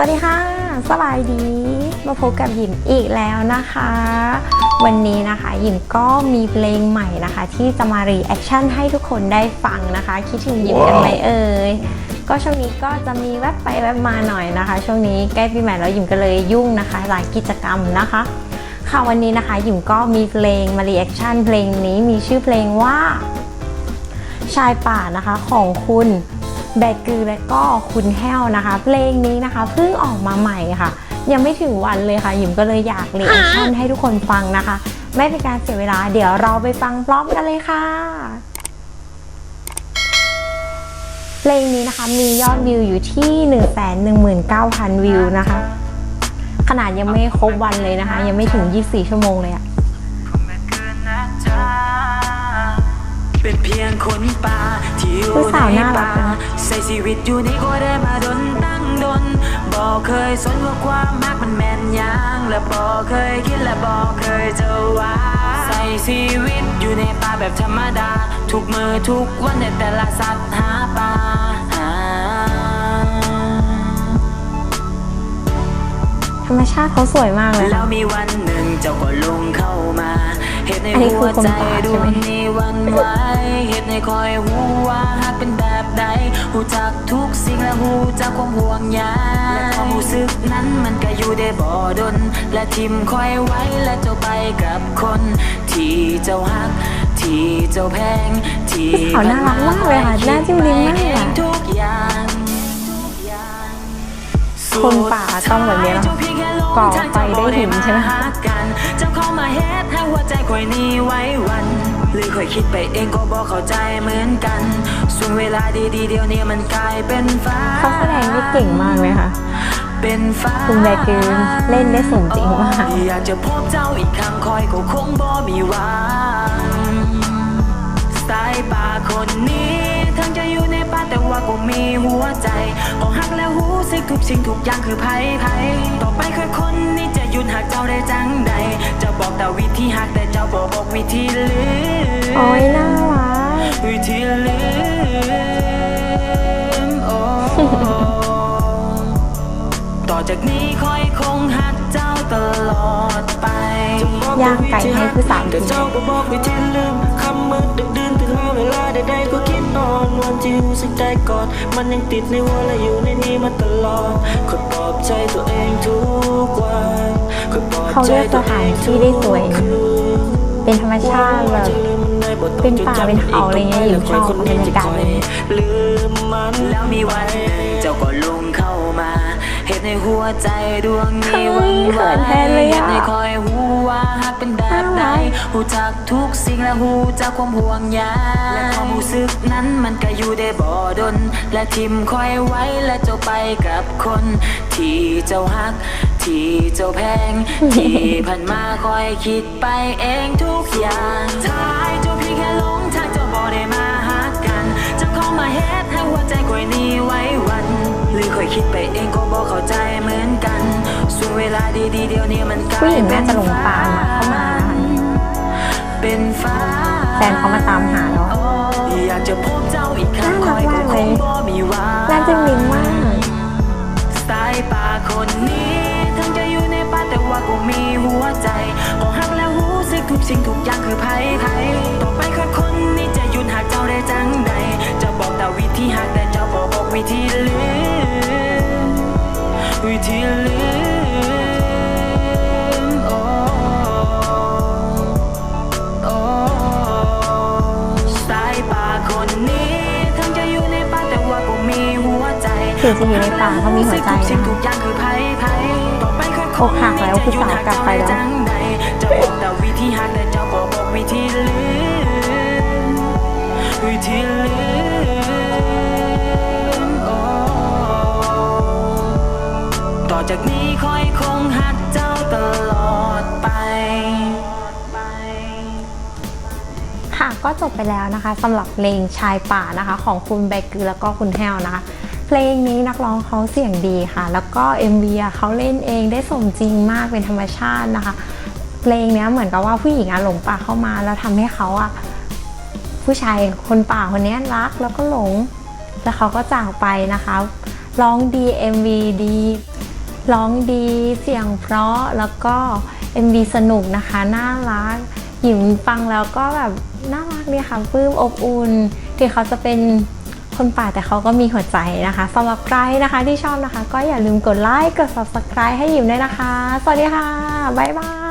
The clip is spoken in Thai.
วัสดีค่ะ สบายดี มาพบกับหยิมอีกแล้วนะคะ วันนี้นะคะหยิมก็มีเพลงใหม่นะคะ ที่จะมารีแอคชั่นให้ทุกคนได้ฟังนะคะ คิดถึงหยิมกันไหมเอ่ยก็ช่วงนี้ก็จะมีแวบไปแวบมาหน่อยนะคะ ช่วงนี้ใกล้ปีใหม่แล้วหยิมก็เลยยุ่งนะคะ หลายกิจกรรมนะคะ ค่ะวันนี้นะคะหยิมก็มีเพลงมารีแอคชั่นเพลงนี้มีชื่อเพลงว่า ชายป่านะคะของคุณ แบกือและก็คุณแห้วนะคะ เพลงนี้นะคะเพิ่งออกมาใหม่ค่ะ ยังไม่ถึงวันเลยค่ะ หยิมก็เลยอยากรีแอคชั่นให้ทุกคนฟังนะคะ ไม่เป็นการเสียเวลา เดี๋ยวเราไปฟังพร้อมกันเลยค่ะเพลงนี้นะคะมียอดวิวอยู่ที่ 119,000 วิวนะคะ ขนาดยังไม่ครบวันเลยนะคะ ยังไม่ถึง 24 ชั่วโมงเลยอะ เป็นเพียงคนป่าที่อยู่คือสาวในน่ารัป่ากนะใส่ชีวิตอยู่ในก็ได้มาดนตั้งดนบอกเคยสนว่าความมักมันแม่นยางและบอกเคยคิดและบอกเคยจะว่าใส่ชีวิตอยู่ในป่าแบบธรรมดา ทุกมือทุกวันในแต่ละสัตว์หาปลาหาธรรมชาติเขาสวยมากเลยแล้ค่ะวมีวันหนึ่งเจ้าก็ลงเข้ามาเหตุใน อันนี้หัคืวอคนใจป่าดใช่วไหมงนี้วันไหวเหตุในคอยหูว่าหากเป็นแบบใดหูจักทุกสิ่งและหูจักความห่วงใยและความรู้สึกนั้นมันก็อยู่ได้บ่ดน และทิมคอยไว้และเจ้าไปกับคน ที่เจ้าฮัก ที่เจ้าแพง ที่เขาน่ารักมากเลยค่ะน้าจิ้มลิ้มมากอะทุกอย่างคนป่าต้องแบบนี้เนอะก่อไฟได้หินใช่ไหมกัน เจ้าเข้ามาเฮ็ดให้หัวใจคอยนี้ไว้วัน หรือคอยคิดไปเองก็บอกเข้าใจเหมือนกัน ส่วนเวลาดีๆเดียวนี้มันกลายเป็นฟ้าเขาแสดงได้เก่งมากเลยค่ะเป็นฟ้าคุณแบกือเล่นได้สมจริงมากอยากจะพบเจ้าอีกครั้งคอยก็คงบ่มีหวังสายป่าคนนี้ทั้งจะอยู่ในป่าแต่ว่าก็มีหัวใจพอหักแล้วหูสึกทุกสิ่งทุกอย่างคือไพ่ไพ่ต่อไปค่อยคนนี้จะหยุดหักเจ้าได้จังใด บอกบอกวิธีลืมโอ้ยน่ารักวิธีลืมโอ้ต่อจากนี้คอยคงหักเจ้าตลอดไปย่างไก่ให้ผู้สาวกิแต่นเจ้าก็บอกวิธีลืมคำมืดดึกดื่นตื่นมาเวลาใดๆก็คิดนอนวันที่รู้สึกได้กอดมันยังติดในหัวและอยู่ในนี้มาตลอดคอยปลอบใจตัวเองทุกวันคอยปลอบเขาใจเลือกสตัวเอถานงที่ได้สวยนะ เป็นธรรมชาติแบบเป็นป่าเป็นเขาอะไรเงี้ยหญิงชอบบรรยากาศแบบนี้ลืมมันแล้วมีวัน เจ้าก็ลุงเข้ามาเหตุในหัวใจดวงนี้วันวเขินแทนเลยอะเหตุในคอยหูว่าหักเป็นแบบใดน่ารักหูจักทุกสิ่งและหูจักความห่วงใยและความรู้สึกนั้นมันก็อยู่ได้บ่ดน และทิมคอยไว้และเจ้าไปกับคน ที่เจ้าฮักที่เจ้าแพง ที่ผ่านมาคอยคิดไปเองทุกอย่างท้ายเจ้าเพียงแค่หลงทางเจ้าบ่ได้มาหากันเจ้าเข้ามาเฮ็ดให้หัวใจคอยนี้ไว้วัน หรือคอยคิดไปเองก็บอกเข้าใจเหมือนกันส่วนเวลาดีๆเดียวนี้มันกลายผู้หญิงเป็น่านจะหลงป่ามาเข้ามานะคะเป็นฟ้าแฟนเขามาตามหาเนอะอยากจะพบเจ้าอีกครั้งน่าครักอยก็มากคเลยงบ่มีหวันน่าจิ้มลิ้มมาก สึกทุกสิ่งทุกอย่างคือไพ่ไพ่ต่อไปค่อยคนนี้จะหยุดหักเจ้าได้จังใดจะบอกแต่วิธีหักแต่เจ้าบอกบอกวิธีลืมวิธีลืมโอ้โอ้สายป่าคนนี้ทั้งจะอยู่ในป่าแต่ว่าก็มีหัวใจถึงจะอยู่ในป่าเขามีหัวใจสิ่งนะทุกอย่างคือไพ่ไพ่ต่อไปค่อยอกหักแล้วผู้สาวกลับไปแล้วจะบอกแต่วิธีหักแต่ วิธีลืมวิธีลืมโอ้ต่อจากนี้คอยคงหักเจ้าตลอดไปค่ะก็จบไปแล้วนะคะสำหรับเพลงชายป่านะคะ ของคุณแบกือแล้วก็คุณแฮวนะคะ เพลงนี้นักร้องเขาเสียงดีค่ะ แล้วก็ MV อะเขาเล่นเองได้สมจริงมากเป็นธรรมชาตินะคะ ลงเนี้ยเหมือนกับว่าผู้หญิงอะหลงป่าเข้ามาแล้วทำให้เขาอะผู้ชายคนป่าคนนี้รักแล้วก็หลง แล้วเขาก็จากไปนะคะร้องดี MV ดีร้องดีเสียงเพราะแล้วก็ MV สนุกนะคะน่ารักหยิมฟังแล้วก็แบบน่ารักดีค่ะปลื้มอบอุ่นถึงเขาจะเป็นคนป่าแต่เขาก็มีหัวใจนะคะสำหรับใครนะคะที่ชอบนะคะ ก็อย่าลืมกดไลค์กด subscribe ให้หยิมด้วยนะคะ สวัสดีค่ะ บ๊ายบาย